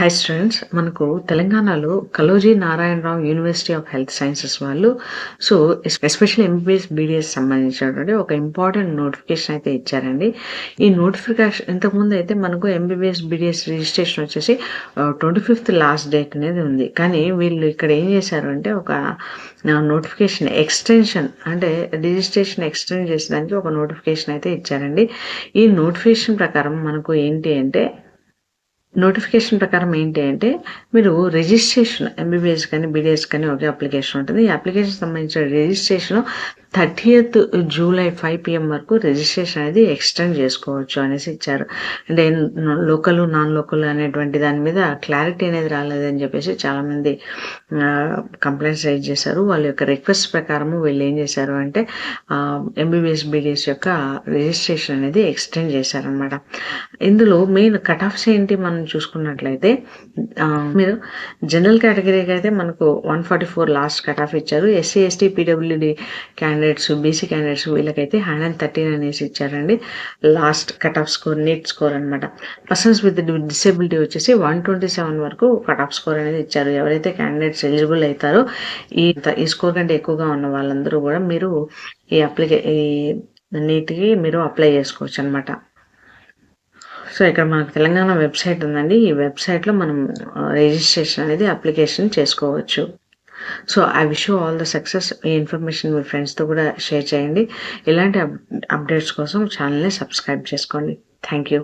Hi students మనకు తెలంగాణలో Kaloji Narayanarao university of health sciences వాళ్ళు. సో ఎస్పెషల్ ఎంబీబీఎస్ బీడీఎస్ సంబంధించినటువంటి ఒక ఇంపార్టెంట్ నోటిఫికేషన్ అయితే ఇచ్చారండి. ఈ నోటిఫికేషన్ ఇంతకుముందు అయితే మనకు ఎంబీబీఎస్ బీడీఎస్ రిజిస్ట్రేషన్ వచ్చేసి ట్వంటీ ఫిఫ్త్ లాస్ట్ డేట్ అనేది ఉంది. కానీ వీళ్ళు ఇక్కడ ఏం చేశారు అంటే ఒక నోటిఫికేషన్ ఎక్స్టెన్షన్ అంటే రిజిస్ట్రేషన్ ఎక్స్టెండ్ చేసేదానికి ఒక నోటిఫికేషన్ అయితే ఇచ్చారండి. ఈ నోటిఫికేషన్ ప్రకారం మనకు ఏంటి అంటే నోటిఫికేషన్ ప్రకారం ఏంటి అంటే మీరు రిజిస్ట్రేషన్ ఎంబీబీఎస్ కానీ బీడీఎస్ కానీ ఒకే అప్లికేషన్ ఉంటుంది. ఈ అప్లికేషన్ సంబంధించిన registration thirtieth July five PM వరకు రిజిస్ట్రేషన్ అనేది ఎక్స్టెండ్ చేసుకోవచ్చు అనేసి ఇచ్చారు. అంటే లోకల్ నాన్ లోకల్ అనేటువంటి దాని మీద క్లారిటీ అనేది రాలేదని చెప్పేసి చాలామంది కంప్లైంట్స్ రైజ్ చేశారు. వాళ్ళ యొక్క రిక్వెస్ట్ ప్రకారము వీళ్ళు ఏం చేశారు అంటే ఎంబీబీఎస్ బీడీఎస్ యొక్క రిజిస్ట్రేషన్ అనేది ఎక్స్టెండ్ చేశారనమాట ఇందులో మెయిన్ కట్ ఆఫ్స్ ఏంటి మనం చూసుకున్నట్లయితే మీరు జనరల్ కేటగిరీకి అయితే మనకు one forty four last cut off ఇచ్చారు. SC ST PWD candidates BC candidates వీళ్ళకైతే హండ్రెడ్ అండ్ థర్టీన్ అనేసి ఇచ్చారండి. Last cut off score NEET score అనమాట పర్సన్స్ విత్ డిసేబిలిటీ వచ్చేసి వన్ ట్వంటీ సెవెన్ వరకు కట్ ఆఫ్ స్కోర్ అనేది ఇచ్చారు. ఎవరైతే క్యాండిడేట్స్ ఎలిజిబుల్ అవుతారో ఈ ఈ స్కోర్ కంటే ఎక్కువగా ఉన్న వాళ్ళందరూ కూడా మీరు ఈ అప్లికే ఈ నీట్కి మీరు అప్లై చేసుకోవచ్చు అనమాట సో ఇక్కడ మనకు తెలంగాణ వెబ్సైట్ ఉందండి. ఈ వెబ్సైట్లో మనం రిజిస్ట్రేషన్ అనేది అప్లికేషన్ చేసుకోవచ్చు. So I wish all the success ఈ ఇన్ఫర్మేషన్ మీ ఫ్రెండ్స్తో కూడా షేర్ చేయండి. ఇలాంటి అప్డేట్స్ కోసం ఛానల్ని సబ్స్క్రైబ్ చేసుకోండి. Thank you